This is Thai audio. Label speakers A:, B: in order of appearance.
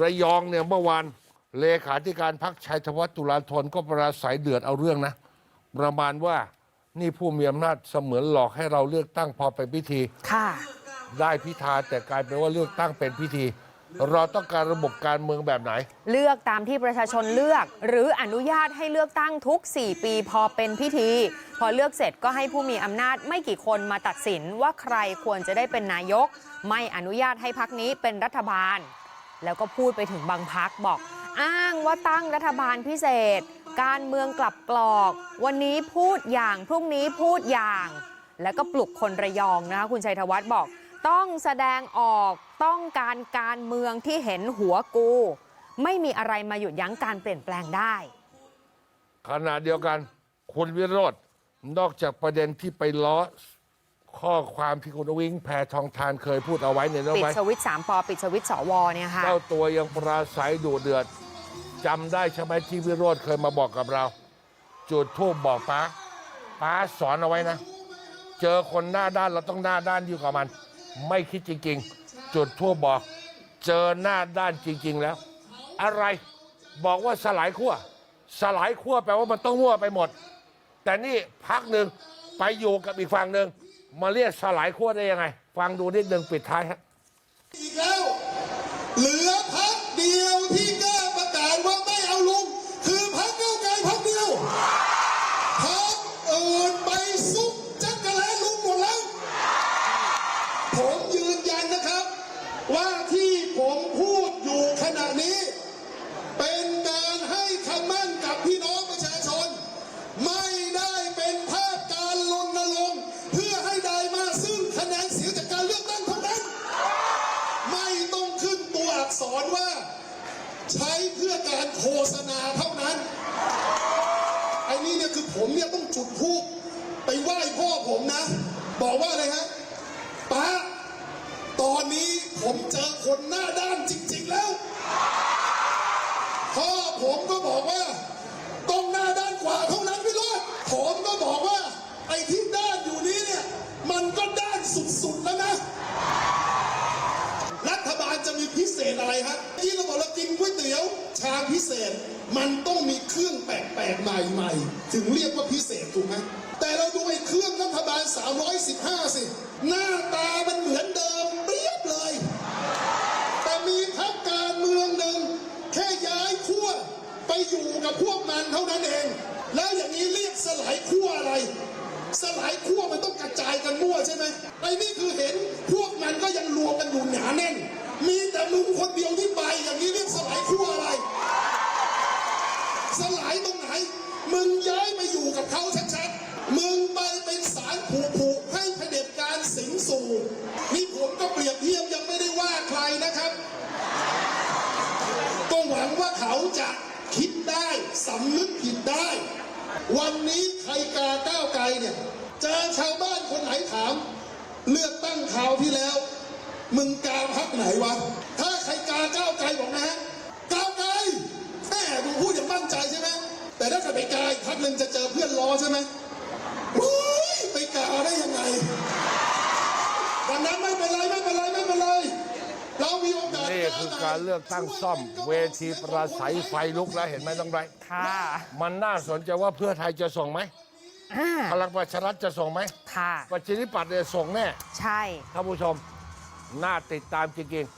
A: ระยองเนี่ยเมื่อวานเลขาธิการพักชัยธวัฒน์ตุลาธนก็ปราศัยเดือดเอาเรื่องนะ ประมาณว่านี่ผู้มีอำนาจเสมือนหลอกให้เราเลือกตั้งพอเป็นพิธี
B: ค่ะ
A: ได้พิธาแต่กลายเป็นว่าเลือกตั้งเป็นพิธี เราต้องการระบบการเมืองแบบไหน
B: เลือกตามที่ประชาชนเลือก หรืออนุญาตให้เลือกตั้งทุก 4 ปีพอเป็นพิธี พอเลือกเสร็จก็ให้ผู้มีอำนาจไม่กี่คนมาตัดสินว่าใครควรจะได้เป็นนายก ไม่อนุญาตให้พักนี้เป็นรัฐบาล แล้วก็พูดไปถึงบางพักบอก อ้างว่าตั้งรัฐบาลพิเศษ การเมืองกลับกรอก วันนี้พูดอย่างพรุ่งนี้พูดอย่าง แล้วก็ปลุกคนระยองนะคะคุณชัยธวัฒน์บอก ต้องแสดงออกต้องการการเมืองที่เห็นหัวกู ไม่มีอะไรมาหยุดยั้งการเปลี่ยนแปลงได้
A: ขณะเดียวกัน คุณวิโรธนอกจากประเด็นที่ไปล้อ ข้อความที่คุณวิงแพทองทานเคยพูดเอาไว้เนี่ยนะ
B: ปิด
A: ไว้
B: สวิตช์สามปอปิดสวิตช์สวเนี่ยค่ะ
A: เจ้าตัวยังปราศัยดุเดือดจำได้ใช่ไหมที่วิโรธเคยมาบอกกับเรา จุดทูบบอกป้าป้าสอนเอาไว้นะ เจอคนหน้าด้านเราต้องหน้าด้านอยู่กับมัน ไม่คิดจริง ๆ จุดทูบบอก เจอหน้าด้านจริง ๆ แล้ว อะไรบอกว่าสลายขั้วสลายขั้วแปลว่ามันต้องมั่วไปหมด แต่นี่พักหนึ่งไปอยู่กับอีกฝั่งหนึ่ง มาเรียกสลายขั้วได้ยังไง ฟังดูนิดหนึ่งปิดท้ายฮะ
C: อีกแล้ว เหลือพัก อักษรว่า ใช้เพื่อการโฆษณาเท่านั้นไอ้นี่เนี่ยคือผมเนี่ยต้องจุดธูปไปไหว้พ่อผมนะ บอกว่าอะไรฮะป้าตอนนี้ผมเจอคนหน้าด้านจริง ๆแล้วพ่อผมก็บอกว่าต้องหน้าด้านกว่าเท่านั้นพี่รอดผมก็บอกว่า ไอ้ที่ด้านอยู่นี้เนี่ย มันก็ด้านสุดๆแล้วนะ มีพิเศษอะไรฮะที่เราบอกเรากินก๋วยเตี๋ยวชามพิเศษ มันต้องมีเครื่องแปลกๆใหม่ๆ ถึงเรียกว่าพิเศษถูกไหมแต่เราดูไอ้เครื่องรัฐบาล 315 สิ หน้าตามันเหมือนเดิมเรียบเลย แต่มีพักการเมืองหนึ่งแค่ย้ายขั้วไปอยู่กับพวกมันเท่านั้นเอง แล้วอย่างนี้เรียกสลายขั้วอะไรสลายขั้วมันต้องกระจายกันมั่วใช่ไหมไอ้นี่คือเห็นพวกมันก็ยังรวมกันอยู่หนาแน่น มีแต่มึงคนเดียวที่ไปอย่างนี้เรียกสลายขั้วอะไร สลายตรงไหน มึงย้ายไปอยู่กับเขาชัดๆ มึงไปเป็นสารผูกผูกๆให้เผด็จการสิงสู่นี่ผมก็เปรียบเทียบยังไม่ได้ว่าใครนะครับ ก็หวังว่าเขาจะคิดได้สำนึกผิดได้ วันนี้ใครกาก้าวไกลเนี่ยเจอชาวบ้านคนไหนถาม เลือกตั้งคราวที่แล้ว มึงกาพักไหนวะ ถ้าใครกาก้าวไกลบอกนะฮะก้าวไกลแม่มึงพูดอย่างมั่นใจใช่ไหมแต่ถ้าเกิดไปกาอีกพักหนึ่งจะเจอเพื่อนล้อใช่ไหมวุ้ยไปกาได้ยังไงวันนั้นไม่เป็นไรไม่เป็นไรไม่เป็นไรเรามีโอกาส
A: นี่คือการเลือกตั้งซ่อม เวทีปราศัยไฟลุกแล้วเห็นไหมต้องไร
B: ค่ะ
A: มันน่าสนใจว่าเพื่อไทยจะส่งไหม
B: อ่า
A: พลังประชารัฐจะส่งไหม
B: ค่ะ
A: ประชาธิปัตย์เนี่ยส่งแน่
B: ใช่
A: ท่านผู้ชม น่าติดตามจริงๆ